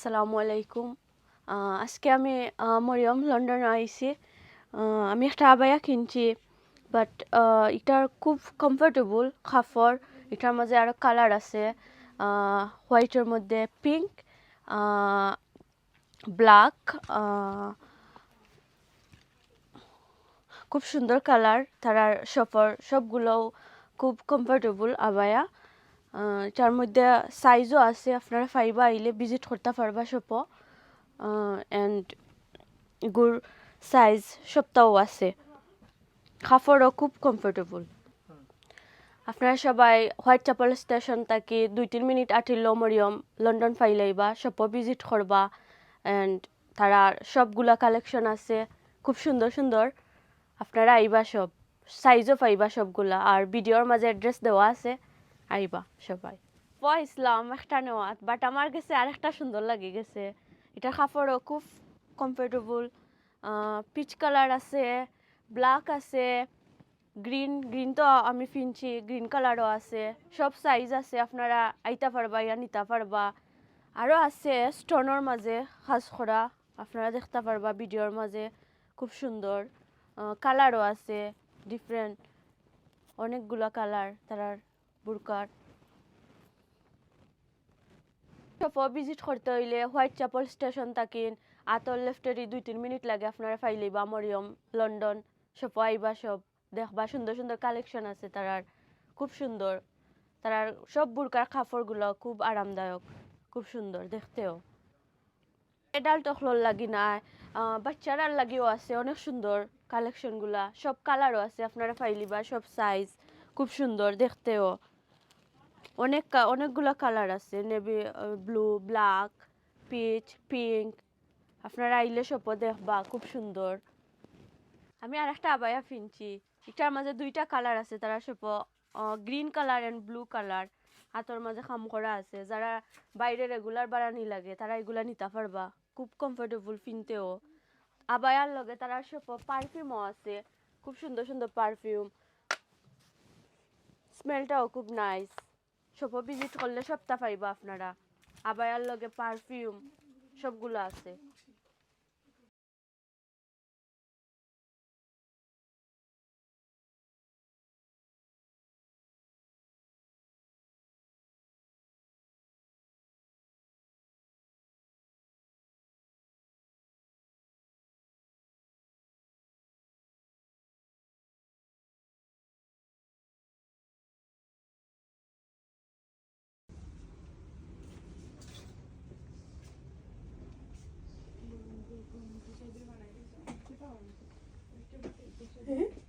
আসসালামু আলাইকুম। আজকে আমি মরিয়ম লন্ডনে আইছি। আমি একটা আবায়া কিনছি বাট এটার খুব কমফর্টেবল কাপড় এটার মাঝে আরও কালার আছে। হোয়াইটের মধ্যে পিঙ্ক ব্ল্যাক খুব সুন্দর কালার তারার সফর, সবগুলোও খুব কমফর্টেবল আবায়া। এটার মধ্যে সাইজও আছে, আপনারা ফাইবা আইলে ভিজিট করতে পারবা সপও অ্যান্ড গুড় সাইজ সবটাও আছে। কাপড়ও খুব কমফোর্টেবল আপনারা সবাই হোয়াইট চাপল স্টেশন থাকি, দুই তিন মিনিট আটিল মরিয়ম, লন্ডন ফাইলাইবা সবও ভিজিট করবা। অ্যান্ড তারা সবগুলা কালেকশন আছে, খুব সুন্দর সুন্দর। আপনারা আইবা সব সাইজও পাইবা সবগুলা আর ভিডিওর মাঝে অ্যাড্রেস দেওয়া আছে। আইবা সবাই। ইসলাম, একটা নেওয়াত বাট আমার কাছে আরেকটা সুন্দর লাগে গেছে। এটা কাপড়ও খুব কমফোর্টেবল পিচ কালার আছে ব্ল্যাক আছে গ্রিন গ্রিন তো আমি ফিনছি গ্রিন কালারও আছে, সব সাইজ আছে, আপনারা আইতা পারবা, ইয়া নিতে পারবা। আরও আছে স্টোনের মাঝে সাজ করা আপনারা দেখতে পারবা ভিডিওর মাঝে, খুব সুন্দর। কালারও আছে ডিফারেন্ট অনেকগুলা কালার তারার বুরকার ভিজিট করতে হইলে হোয়াইট চাপল স্টেশন তাকিন আতর লেফটেরি দুই তিন মিনিট লাগে আপনারা ফাইলিবা মরিয়ম লন্ডন সব আইবা সব দেখবা সুন্দর সুন্দর কালেকশন আছে তারার খুব সুন্দর। তারার সব বুরকার কাপড়গুলো খুব আরামদায়ক খুব সুন্দর দেখতেও। এডাল্ট অখলর লাগি আহ, বাচ্চারার লাগিও আছে অনেক সুন্দর কালেকশনগুলা সব কালারও আছে আপনারা ফাইলিবা সব সাইজ খুব সুন্দর দেখতেও। অনেক অনেকগুলো কালার আছে। Navy blue black peach pink আপনারা আইলে সবও দেখবা, খুব সুন্দর। আমি আর একটা আবায়া কিনছি এটার মাঝে দুইটা কালার আছে, তারা সব green colour and blue colour হাতর মাঝে খাম করা আছে। যারা বাইরে রেগুলার বাড়ানি লাগে, তারা এগুলা নিতে পারবা। খুব কমফোর্টেবল কিনতেও আবায়ার লগে তারা সব পারফিউমও আছে। খুব সুন্দর সুন্দর পারফিউম স্মেলটাও খুব নাইস সব ভিজিট করলে সবটা পাইবা আপনারা। আবায়ার লগে পারফিউম সবগুলো আছে। Mm-hmm.